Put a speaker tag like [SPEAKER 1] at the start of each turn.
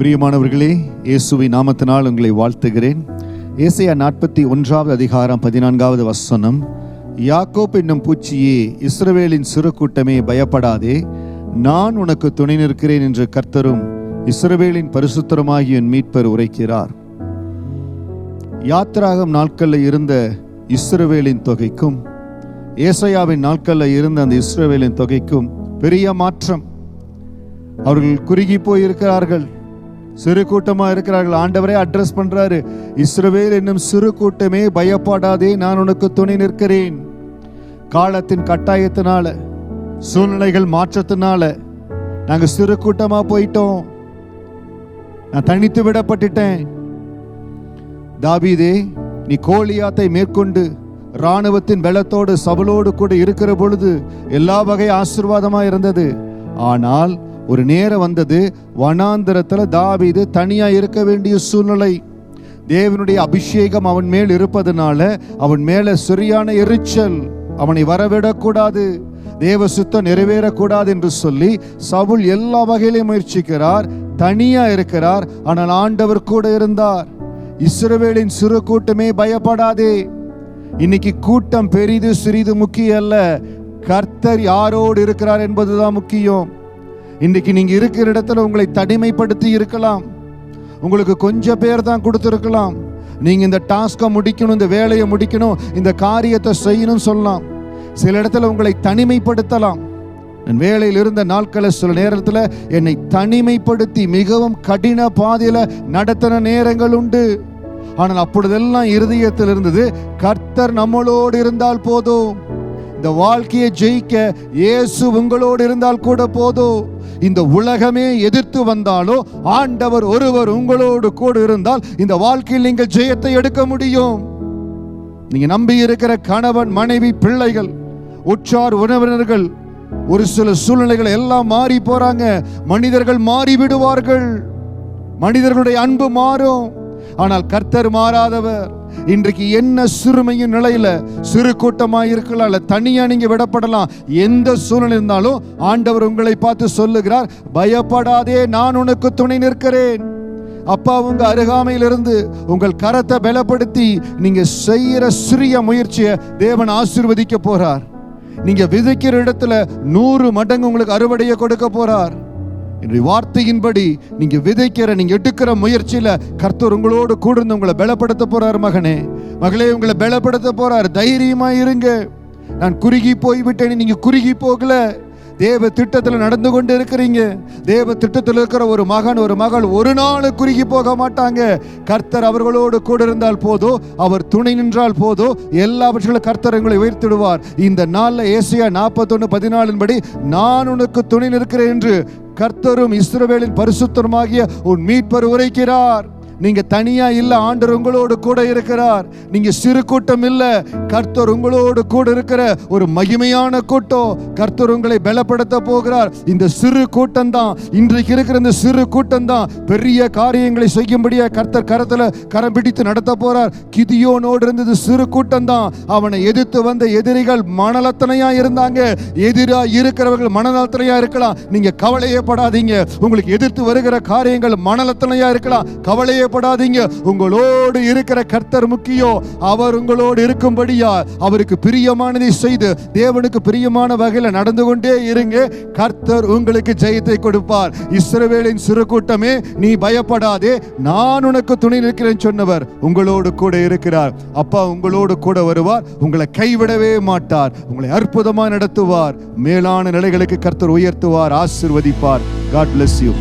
[SPEAKER 1] பிரியமானவர்களே இயேசுவி நாமத்தினால் உங்களை வாழ்த்துகிறேன். ஏசையா நாற்பத்தி ஒன்றாவது அதிகாரம் பதினான்காவது வசனம் யாக்கோப் என்னும் பூச்சியே இஸ்ரவேலின் சிறு கூட்டமே பயப்படாதே. நான் உனக்கு துணை நிற்கிறேன் என்று கர்த்தரும் இஸ்ரவேலின் பரிசுத்தரமாகிய என் மீட்பர் உரைக்கிறார். யாத்திராகம் நாட்களில் இருந்த இஸ்ரவேலின் தொகைக்கும் ஏசையாவின் நாட்களில் இருந்த அந்த இஸ்ரவேலின் தொகைக்கும் பெரிய மாற்றம். அவர்கள் குறுகி போயிருக்கிறார்கள். சிறு கூட்டமாக இருக்கிறார்கள். ஆண்டவரே அட்ரஸ் பண்றாரு. இஸ்ரவேல் என்னும் சிறு கூட்டமே பயப்படாதே நான் உனக்கு துணை நிற்கிறேன். காலத்தின் கட்டாயத்தினால சூழ்நிலைகள் மாற்றத்தினால நாங்கள் சிறு கூட்டமாக போயிட்டோம். நான் தனித்து விடப்பட்டுட்டேன். தாபீதே நீ கோலியாத்தை மேற்கொண்டு இராணுவத்தின் பலத்தோடு சபலோடு கூட இருக்கிற பொழுது எல்லா வகை ஆசிர்வாதமாக இருந்தது. ஆனால் ஒரு நேரம் வந்தது வனாந்தரத்தில் தாவிது தனியாக இருக்க வேண்டிய சூழ்நிலை. தேவனுடைய அபிஷேகம் அவன் மேல் இருப்பதனால அவன் மேலே சரியான எரிச்சல் அவனை வரவிடக்கூடாது. தேவ சுத்தம் நிறைவேறக்கூடாது என்று சொல்லி சவுல் எல்லா வகையிலும் முயற்சிக்கிறார் தனியா இருக்கிறார் ஆனால் ஆண்டவர் கூட இருந்தார். இஸ்ரவேலின் சிறு கூட்டமே பயப்படாதே. இன்னைக்கு கூட்டம் பெரிது சிறிது முக்கியம் அல்ல. கர்த்தர் யாரோடு இருக்கிறார் என்பதுதான் முக்கியம். இன்னைக்கு நீங்க இருக்கிற இடத்துல உங்களை தனிமைப்படுத்தி இருக்கலாம். உங்களுக்கு கொஞ்சம் பேர் தான் கொடுத்துருக்கலாம். நீங்க இந்த டாஸ்கை முடிக்கணும் இந்த வேலையை முடிக்கணும் இந்த காரியத்தை செய்யணும் சொல்லலாம். சில இடத்துல உங்களை தனிமைப்படுத்தலாம். என் வேலையில் இருந்த நாட்களை சில நேரத்தில் என்னை தனிமைப்படுத்தி மிகவும் கடின பாதையில் நடத்தின நேரங்கள் உண்டு. ஆனால் அப்பொழுதெல்லாம் இருதயத்தில் இருந்தது கர்த்தர் நம்மளோடு இருந்தால் போதும். இந்த வாழ்க்கையை ஜெயிக்க இயேசு உங்களோடு இருந்தால் கூட போதும். இந்த உலகமே எதிர்த்து வந்தாலோ ஆண்டவர் ஒருவர் உங்களோடு கூட இருந்தால் இந்த வாழ்க்கையில் நீங்கள் ஜெயத்தை எடுக்க முடியும். நீங்க நம்பி இருக்கிற கணவன் மனைவி பிள்ளைகள் உற்றார் உறவினர்கள் ஒரு சில சூழ்நிலைகள் எல்லாம் மாறி போறாங்க. மனிதர்கள் மாறி விடுவார்கள். மனிதர்களுடைய அன்பு மாறும். ஆனால் கர்த்தர் மாறாதவர். இன்றைக்கு என்ன சிறுமையின் நிலையில சிறு கூட்டமா இருக்கலாம் இல்ல தனியா நீங்க விடப்படலாம். எந்த சூழ்நிலை இருந்தாலும் ஆண்டவர் உங்களை பார்த்து சொல்லுகிறார் பயப்படாதே நான் உனக்கு துணை நிற்கிறேன். அப்பா உங்க அருகாமையிலிருந்து உங்கள் கரத்தை பலப்படுத்தி நீங்க செய்யற சிறிய முயற்சியை தேவன் ஆசிர்வதிக்க போறார். நீங்க விதைக்கிற இடத்துல நூறு மடங்கு உங்களுக்கு அறுவடையை கொடுக்க போறார். என்னுடைய வார்த்தையின்படி நீங்க விதைக்கிற நீங்க எடுக்கிற முயற்சியில கர்த்தர் உங்களோடு கூட இருந்து உங்களை பலப்படுத்த போறார் மகனே. மகளே உங்களை பலப்படுத்த போறார். தைரியமா இருங்க. நான் குறுகி போய்விட்டேன் நீங்க குறுகி போகல. தேவ திட்டத்தில் நடந்து கொண்டு இருக்கிறீங்க. தேவ திட்டத்தில் இருக்கிற ஒரு மகன் ஒரு மகள் ஒரு நாள் குறுகி போக மாட்டாங்க. கர்த்தர் அவர்களோடு கூட இருந்தால் போதோ அவர் துணை நின்றால் போதோ எல்லாவற்றிலும் கர்த்தர் எங்களை உயர்த்திடுவார். இந்த நாளில் ஏசியா நாற்பத்தொன்று பதினாலின் படி நான் உனக்கு துணை நிற்கிறேன் என்று கர்த்தரும் இஸ்ரவேலின் பரிசுத்தருமாகிய உன் மீட்பர் உரைக்கிறார். நீங்க தனியா இல்ல ஆண்டவர் உங்களோடு கூட இருக்கிறார். நீங்க சிறு கூட்டம் இல்ல கர்த்தர் உங்களோடு கூட இருக்கிற ஒரு மகிமையான கூட்டம். கர்த்தர் உங்களை பலப்படுத்த போகிறார். இந்த சிறு கூட்டம் தான் இன்றைக்கு இருக்கிற இந்த சிறு கூட்டம் தான் பெரிய காரியங்களை செய்யும்படியா கர்த்தர் கரத்துல கரம் பிடித்து நடத்த போறார். கிதியோனோடு இருந்தது சிறு கூட்டம் தான் அவனை எதிர்த்து வந்த எதிரிகள் மனலத்தனையா இருந்தாங்க. எதிரா இருக்கிறவர்கள் மனநலத்தனையா இருக்கலாம். நீங்க கவலையே படாதீங்க. உங்களுக்கு எதிர்த்து வருகிற காரியங்கள் மனலத்தனையா இருக்கலாம். கவலையே பயப்படாதீங்க உங்களோடு இருக்கிற கர்த்தர் முக்கியம் அவர் உங்களோடு இருக்கும்படியா அவருக்கு பிரியமானதை செய்து தேவனுக்கு பிரியமான வகையில் நடந்து கொண்டே இருங்க. கர்த்தர் உங்களுக்கு ஜெயத்தை கொடுப்பார். இஸ்ரவேலின் சிறு கூட்டமே நீ பயப்படாதே. நான் உனக்கு துணை நிற்கிறேன் சொன்னவர் உங்களோடு கூட இருக்கிறார். அப்பா உங்களோடு கூட வருவார். உங்களை கைவிடவே மாட்டார். உங்களை அற்புதமாக நடத்துவார். மேலான நிலைகளுக்கு கர்த்தர் உயர்த்துவார் ஆசிர்வதிப்பார். God bless you